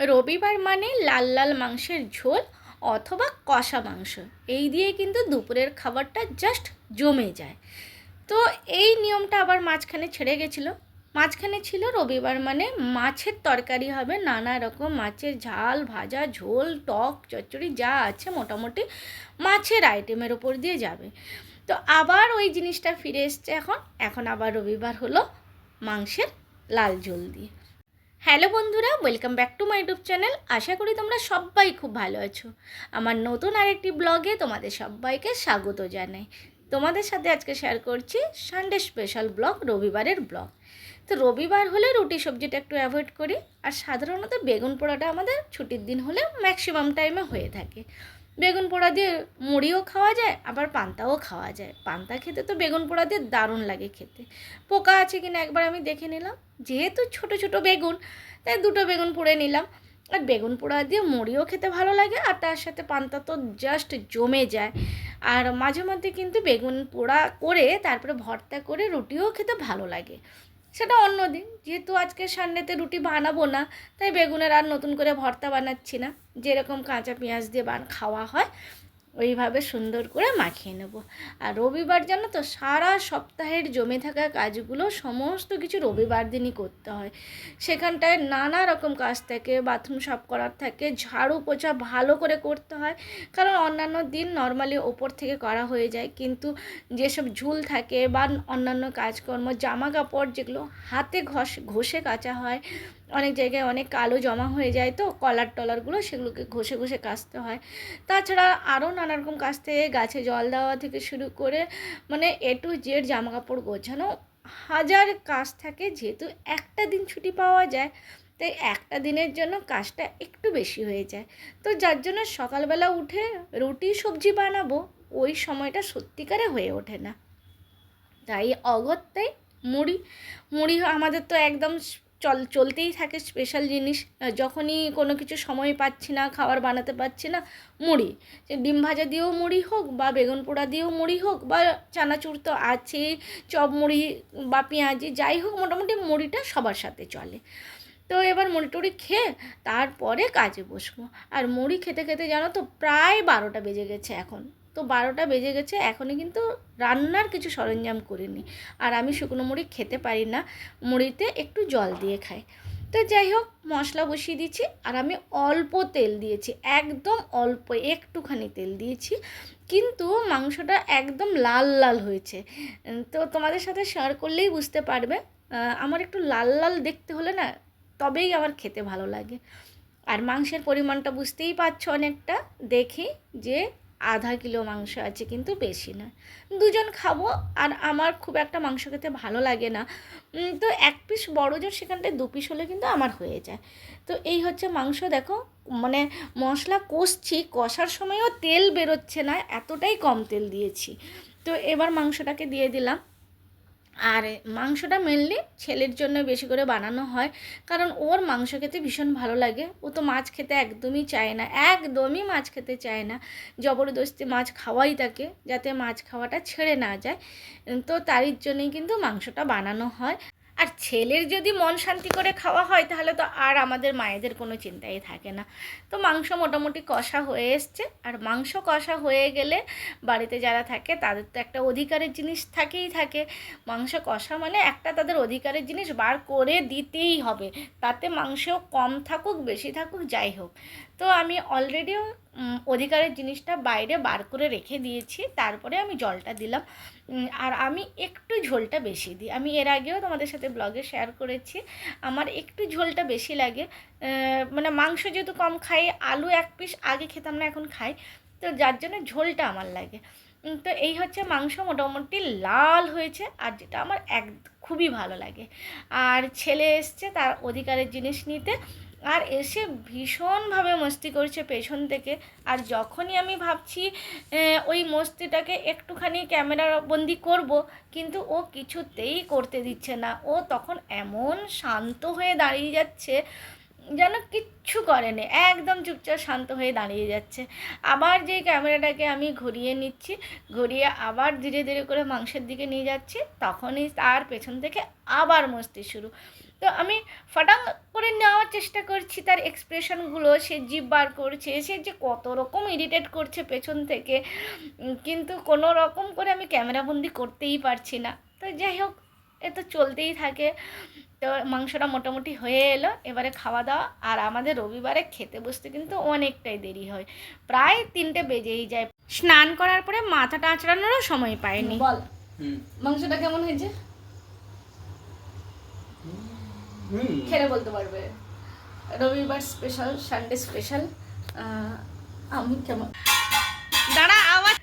রবিবার মানে লাল লাল মাংসের ঝোল অথবা কষা মাংস। এই দিয়ে কিন্তু দুপুরের খাবারটা জাস্ট জমে যায়। তো এই নিয়মটা আবার মাঝখানে ছেড়ে গেছিল। মাঝখানে ছিল রবিবার মানে মাছের তরকারি হবে, নানা রকম মাছের ঝাল, ভাজা, ঝোল, টক, চচ্চড়ি, যা আছে মোটামুটি মাছের আইটেমের ওপর দিয়ে যাবে। তো আবার ওই জিনিসটা ফিরে এসছে এখন। এখন আবার রবিবার হলো মাংসের লাল ঝোল দিয়ে। হ্যালো বন্ধুরা welcome back to my YouTube channel আশা করি তোমরা সবাই খুব ভালো আছো। আমার নতুন আরেকটি ব্লগে তোমাদের সবাইকে স্বাগত জানাই। তোমাদের সাথে আজকে শেয়ার করছি সানডে স্পেশাল ব্লগ রবিবারের ব্লগ তো রবিবার হলে রুটি সবজিটা একটু অ্যাভয়েড করি, আর সাধারণত বেগুন পোড়াটা আমাদের ছুটির দিন হলে ম্যাক্সিমাম টাইমে হয়ে থাকে। বেগুন পোড়া দিয়ে মুড়িও খাওয়া যায়, আবার পান্তাও খাওয়া যায়। পান্তা খেতে তো বেগুন পোড়া দিয়ে দারুণ লাগে খেতে। পোকা আছে কিনা একবার আমি দেখে নিলাম। যেহেতু ছোট ছোট বেগুন, তাই দুটো বেগুন পুড়ে নিলাম। আর বেগুন পোড়া দিয়ে মুড়িও খেতে ভালো লাগে, আর তার সাথে পান্তা তো জাস্ট জমে যায়। আর মাঝে মধ্যে কিন্তু বেগুন পোড়া করে তারপরে ভর্তা করে রুটিও খেতে ভালো লাগে। সেটা অন্য দিন, যেহেতু আজকে সানডেতে রুটি বানাবো না, তাই বেগুনের আর নতুন করে ভর্তা বানাচ্ছি না। যেরকম কাঁচা পেঁয়াজ দিয়ে বান খাওয়া হয় ওইভাবে সুন্দর করে মাখিয়ে নেব। আর রবিবার জানো তো, সারা সপ্তাহের জমে থাকা কাজগুলো সমস্ত কিছু রবিবার দিনই করতে হয়। সেখানটায় নানা রকম কাজ থাকে, বাথরুম সাফ করার থাকে, ঝাড়ু পোছা ভালো করে করতে হয়। কারণ অন্যান্য দিন নর্মালি ওপর থেকে করা হয়ে যায়, কিন্তু যেসব ঝুল থাকে বা অন্যান্য কাজকর্ম জামা কাপড় যেগুলো হাতে ঘষ ঘষে কাচা হয় অনেক জায়গায় অনেক কালো জমা হয়ে যায় তো, কলার টলারগুলো সেগুলোকে ঘষে ঘষে কাচতে হয়। তাছাড়া আরও নানা রকম কাজ থেকে গাছে জল দেওয়া থেকে শুরু করে মানে এ টু জেড জামা কাপড় গোছানো, হাজার কাজ থাকে যেহেতু একটা দিন ছুটি পাওয়া যায়, তাই একটা দিনের জন্য কাজটা একটু বেশি হয়ে যায়। তো যার জন্য সকালবেলা উঠে রুটি, সবজি বানাবো, ওই সময়টা সত্যিকারে হয়ে ওঠে না। তাই অগত্যাই মুড়ি মুড়ি আমাদের তো একদম চল, চলতেই থাকে স্পেশাল জিনিস। যখনই কোনো কিছু সময় পাচ্ছি না, খাবার বানাতে পারছি না, মুড়ি। ডিম ভাজা দিয়েও মুড়ি হোক বা বেগুন পোড়া দিয়েও মুড়ি হোক বা চানাচুর তো আছেই, চপ মুড়ি বা পেঁয়াজি, যাই হোক, মোটামুটি মুড়িটা সবার সাথে চলে। তো এবার মুড়ি টুড়ি খেয়ে তারপরে কাজে বসবো। আর মুড়ি খেতে খেতে জানো তো প্রায় বারোটা বেজে গেছে এখন। তো বারোটা বেজে গেছে, এখনই কিন্তু রান্নার কিছু সরঞ্জাম করিনি আর আমি শুকনো মুড়ি খেতে পারি না, মুড়িতে একটু জল দিয়ে খাই। তো যাই হোক, মশলা বসিয়ে দিয়েছি আর আমি অল্প তেল দিয়েছি, একদম অল্প, একটুখানি তেল দিয়েছি। কিন্তু মাংসটা একদম লাল লাল হয়েছে। তো তোমাদের সাথে শেয়ার করলেই বুঝতে পারবে আমার একটু লাল লাল দেখতে হলে না, তবেই আমার খেতে ভালো লাগে। আর মাংসের পরিমাণটা বুঝতেই পারছ অনেকটা, দেখি যে আধা কিলো মাংস আছে কিন্তু বেশি না। দুজন খাব আর আমার খুব একটা মাংস খেতে ভালো লাগে না। তো এক পিস বড় জোর সেখানটায় দু পিস হলে কিন্তু আমার হয়ে যায়। তো এই হচ্ছে মাংস, দেখো মানে মশলা কষছি, কষার সময়ও তেল বেরোচ্ছে না, এতটাই কম তেল দিয়েছি। তো এবার মাংসটাকে দিয়ে দিলাম। আর মাংসটা মেনলি ছেলের জন্য বেশি করে বানানো হয়, কারণ ওর মাংস খেতে ভীষণ ভালো লাগে। ও তো মাছ খেতে একদমই চায় না, একদমই মাছ খেতে চায় না। জবরদস্তি মাছ খাওয়াই তাকে, যাতে মাছ খাওয়াটা ছেড়ে না যায়। তো তারই জন্যই কিন্তু মাংসটা বানানো হয়। আর ছেলের যদি মন শান্তি করে খাওয়া হয়, তাহলে তো আর আমাদের মায়েদের কোনো চিন্তাই থাকে না। তো মাংস মোটামুটি কষা হয়ে এসছে। আর মাংস কষা হয়ে গেলে বাড়িতে যারা থাকে, তাদের তো একটা অধিকারের জিনিস থাকেই থাকে। মাংস কষা মানে একটা তাদের অধিকারের জিনিস বার করে দিতেই হবে। তাতে মাংস কম থাকুক, বেশি থাকুক, যাই হোক। তো আমি অলরেডিও অধিকারের জিনিসটা বাইরে বার করে রেখে দিয়েছি। তারপরে আমি জলটা দিলাম। আর আমি একটু ঝোলটা বেশি দিই। আমি এর আগেও তোমাদের সাথে ব্লগে শেয়ার করেছি। আমার একটু ঝোলটা বেশি লাগে। মানে মাংস যেহেতু কম খাই, আলু এক পিস আগে খেতাম না, এখন খাই। তো যার জন্য ঝোলটা আমার লাগে। তো এই হচ্ছে মাংস মোটামুটি লাল হয়েছে আর যেটা আমার এক, খুবই ভালো লাগে। আর ছেলে এসছে তার অধিকারের জিনিস নিতে। আর এসে ভীষণভাবে মস্তি করছে পেছন থেকে। আর যখনই আমি ভাবছি ওই মস্তিটাকে একটুখানি ক্যামেরা বন্দি করব, কিন্তু ও কিছুতেই করতে দিচ্ছে না। ও তখন এমন শান্ত হয়ে দাঁড়িয়ে যাচ্ছে, যেন কিচ্ছু করেনি একদম চুপচাপ শান্ত হয়ে দাঁড়িয়ে যাচ্ছে। আবার যে ক্যামেরাটাকে আমি ঘুরিয়ে নিচ্ছি, ঘুরিয়ে আবার ধীরে ধীরে করে মাংসের দিকে নিয়ে যাচ্ছি, তখনই তার পেছন থেকে আবার মস্তি শুরু। তো আমি ফাটাং করে নেওয়ার চেষ্টা করছি তার এক্সপ্রেশনগুলো সে জিভ বার করছে সে যে কত রকম ইরিটেট করছে পেছন থেকে। কিন্তু কোনো রকম করে আমি ক্যামেরাবন্দি করতেই পারছি না। তো যাই হোক এ তো চলতেই থাকে। তো মাংসটা মোটামুটি হয়ে এলো এবারে খাওয়া দাওয়া। আর আমাদের রবিবারে খেতে বসতে কিন্তু অনেকটাই দেরি হয়। প্রায় তিনটে বেজেই যায়। স্নান করার পরে মাথাটা আঁচড়ানোরও সময় পায়নি বল। মাংসটা কেমন হয়েছে? খেলে বলতে পারবে। রবিবার স্পেশাল সানডে স্পেশাল আমি কেমন? দাঁড়া আবার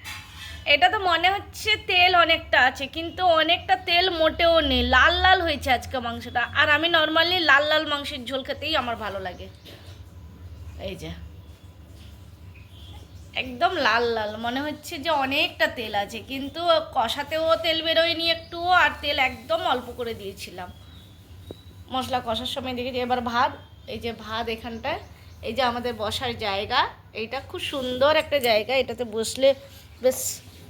এটা তো মনে হচ্ছে তেল অনেকটা আছে, কিন্তু অনেকটা তেল মোটেও নেই। লাল লাল হয়েছে আজকে মাংসটা। আর আমি নর্মালি লাল লাল মাংসের ঝোল খেতেই আমার ভালো লাগে। এই যে। একদম লাল লাল। মনে হচ্ছে যে অনেকটা তেল আছে, কিন্তু কষাতেও তেল বেরোয়নি একটু আর তেল একদম অল্প করে দিয়েছিলাম। মশলা কষার সময় দেখেছি। এবার ভাত, এই যে ভাত এখানটায়, এই যে আমাদের বসার জায়গা, এইটা খুব সুন্দর একটা জায়গা। এটাতে বসলে বেশ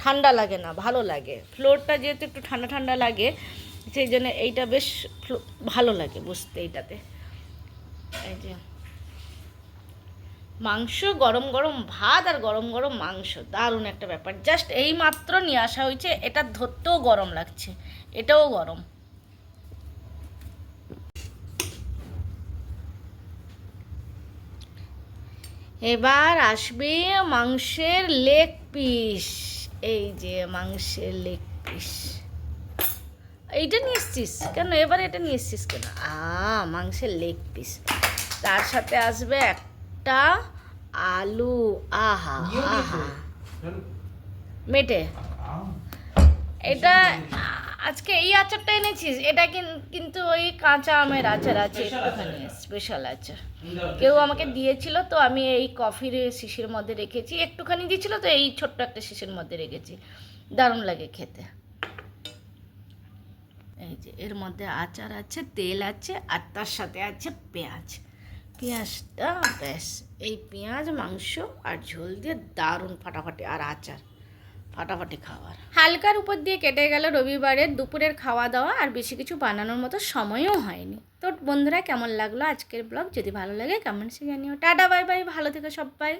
ঠান্ডা লাগে না, ভালো লাগে। ফ্লোরটা যেহেতু একটু ঠান্ডা ঠান্ডা লাগে, সেই জন্য এইটা বেশ ভালো লাগে বসতে এইটাতে। এই যে মাংস, গরম গরম ভাত আর গরম গরম মাংস, দারুণ একটা ব্যাপার। জাস্ট এই মাত্র নিয়ে আসা হয়েছে, এটা ধরতেও গরম লাগছে, এটাও গরম। এবার আসবে মাংসের লেগ পিস। এই যে মাংসের লেগ পিস। এইটা নিয়ে এসছিস? কেন? এবার এটা নিয়ে এসছিস কেন? আ মাংসের লেগ পিস। তার সাথে আসবে একটা আলু। আহা আহা। মেটে। এটা আজকে এই আচারটা এনেছিস? এটা কিন- কিন্তু ওই কাঁচা আমের আচার আছে একটুখানি স্পেশাল আচার। কেউ আমাকে দিয়েছিল তো আমি এই কফির শিশির মধ্যে রেখেছি। একটুখানি দিয়েছিল তো এই ছোট্ট একটা শিশির মধ্যে রেখেছি। দারুণ লাগে খেতে। এই যে এর মধ্যে আচার আছে তেল আছে আর তার সাথে আছে পেঁয়াজ। পেঁয়াজটা ব্যাস এই পেঁয়াজ মাংস আর ঝোল দিয়ে দারুণ ফাটাফাটি। আর আচার। ফাটাফাটি খাবার। হালকার উপর দিয়ে কেটে গেল রবিবারের দুপুরের খাওয়া দাওয়া আর বেশি কিছু বানানোর মতো সময়ও হয়নি। তো বন্ধুরা, কেমন লাগল আজকের ব্লগ? যদি ভালো লাগে কমেন্টসে জানিও। টাটা, বাই বাই, ভালো থেকো সবাই।